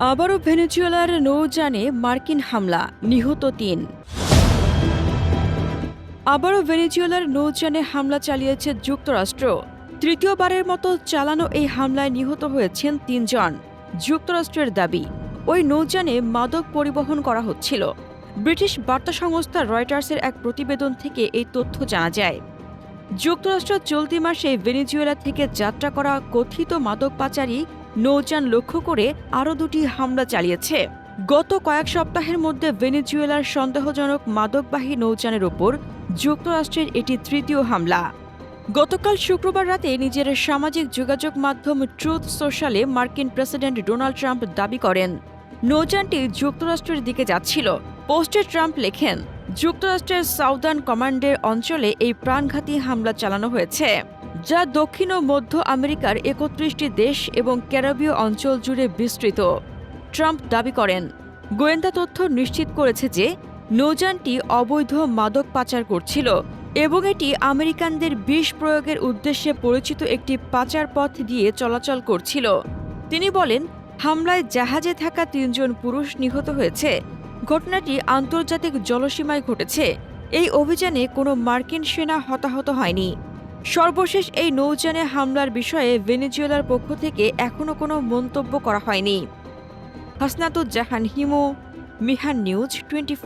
আবারও ভেনেজুয়েলার নৌযানে মার্কিন হামলা, নিহত তিন। আবারও ভেনেজুয়েলার নৌযানে হামলা চালিয়েছে যুক্তরাষ্ট্র। তৃতীয়বারের মতো চালানো এই হামলায় নিহত হয়েছেন তিনজন, যুক্তরাষ্ট্রের দাবি। ওই নৌযানে মাদক পরিবহন করা হচ্ছিল। ব্রিটিশ বার্তা সংস্থা রয়টার্সের এক প্রতিবেদন থেকে এই তথ্য জানা যায়। যুক্তরাষ্ট্র চলতি মাসে ভেনেজুয়েলা থেকে যাত্রা করা কথিত মাদক পাচারী নৌযান লক্ষ্য করে আরও দুটি হামলা চালিয়েছে। গত কয়েক সপ্তাহের মধ্যে ভেনেজুয়েলার সন্দেহজনক মাদকবাহী নৌযানের ওপর যুক্তরাষ্ট্রের এটি তৃতীয় হামলা। গতকাল শুক্রবার রাতে নিজের সামাজিক যোগাযোগ মাধ্যম ট্রুথ সোশ্যালে মার্কিন প্রেসিডেন্ট ডোনাল্ড ট্রাম্প দাবি করেন, নৌযানটি যুক্তরাষ্ট্রের দিকে যাচ্ছিল। পোস্টে ট্রাম্প লেখেন, যুক্তরাষ্ট্রের সাউদার্ন কমান্ডের অঞ্চলে এই প্রাণঘাতী হামলা চালানো হয়েছে। যা দক্ষিণ ও মধ্য আমেরিকার একত্রিশটি দেশ এবং ক্যারাবীয় অঞ্চল জুড়ে বিস্তৃত। ট্রাম্প দাবি করেন, গোয়েন্দা তথ্য নিশ্চিত করেছে যে নৌযানটি অবৈধ মাদক পাচার করছিল এবং এটি আমেরিকানদের বিষ প্রয়োগের উদ্দেশ্যে পরিচিত একটি পাচার পথ দিয়ে চলাচল করছিল। তিনি বলেন, হামলায় জাহাজে থাকা তিনজন পুরুষ নিহত হয়েছে। ঘটনাটি আন্তর্জাতিক জলসীমায় ঘটেছে। এই অভিযানে কোনো মার্কিন সেনা হতাহত হয়নি। সর্বশেষ এই নৌযানে হামলার বিষয়ে ভেনেজুয়েলার পক্ষ থেকে এখনও কোনো মন্তব্য করা হয়নি। Hasnatuzzahan Himu, Mihan News twenty